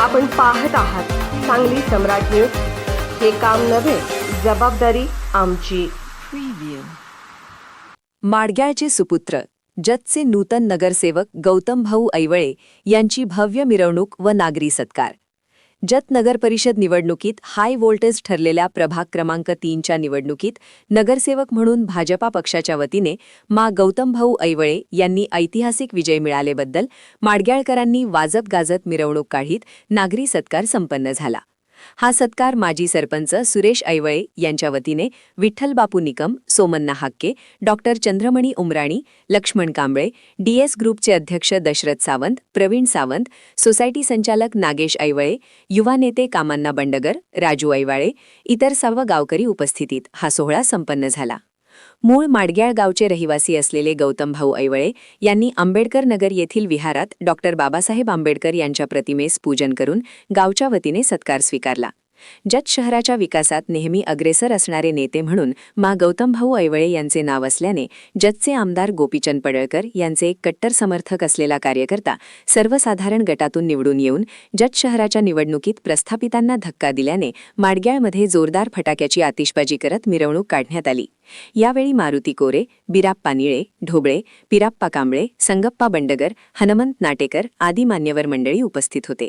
आपण पाहत आहात सांगली सम्राट न्यूज. हे काम नव्हे जबाबदारी आमची. माडग्याचे माडग्याळचे सुपुत्र जतचे नूतन नगरसेवक गौतम भाऊ ऐवळे यांची भव्य मिरवणूक व नागरी सत्कार. जत नगर परिषद निवडणुकीत हाय व्होल्टेज ठरलेल्या प्रभाग क्रमांक तीनच्या निवडणुकीत नगरसेवक म्हणून भाजपा पक्षाच्या वतीने मा. गौतमभाऊ ऐवळे यांनी ऐतिहासिक विजय मिळालेबद्दल माडग्याळकरांनी वाजत गाजत मिरवणूक काढीत नागरी सत्कार संपन्न झाला. हा सत्कार माजी सरपंच सुरेश ऐवळे यांच्या वतीने विठ्ठल बापू निकम सोमन्ना हाक्के डॉक्टर चंद्रमणी उमराणी लक्ष्मण कांबळे डीएस ग्रुपचे अध्यक्ष दशरथ सावंत प्रवीण सावंत सोसायटी संचालक नागेश ऐवळे युवा नेते कामांना बंडगर राजू ऐवाळे इतर सर्व गावकरी उपस्थितीत हा सोहळा संपन्न झाला. मूळ माडग्याळ गावचे रहिवासी असलेले गौतम भाऊ ऐवळे यांनी आंबेडकर नगर येथील विहारात डॉक्टर बाबासाहेब आंबेडकर यांच्या प्रतिमेस पूजन करून गावच्या वतीने सत्कार स्वीकारला. जत शहराच्या विकासात नेहमी अग्रेसर असणारे नेते म्हणून मा गौतमभाऊ ऐवळे यांचे नाव असल्याने जतचे आमदार गोपीचंद पडळकर यांचे एक कट्टर समर्थक असलेला कार्यकर्ता सर्वसाधारण गटातून निवडून येऊन जत शहराच्या निवडणुकीत प्रस्थापितांना धक्का दिल्याने माडग्याळमध्ये जोरदार फटाक्याची आतिषबाजी करत मिरवणूक काढण्यात आली. यावेळी मारुती कोरे बिराप्पा निळे ढोबळे पिराप्पा कांबळे संगप्पा बंडगर हनुमंत नाटेकर आदी मान्यवर मंडळी उपस्थित होते.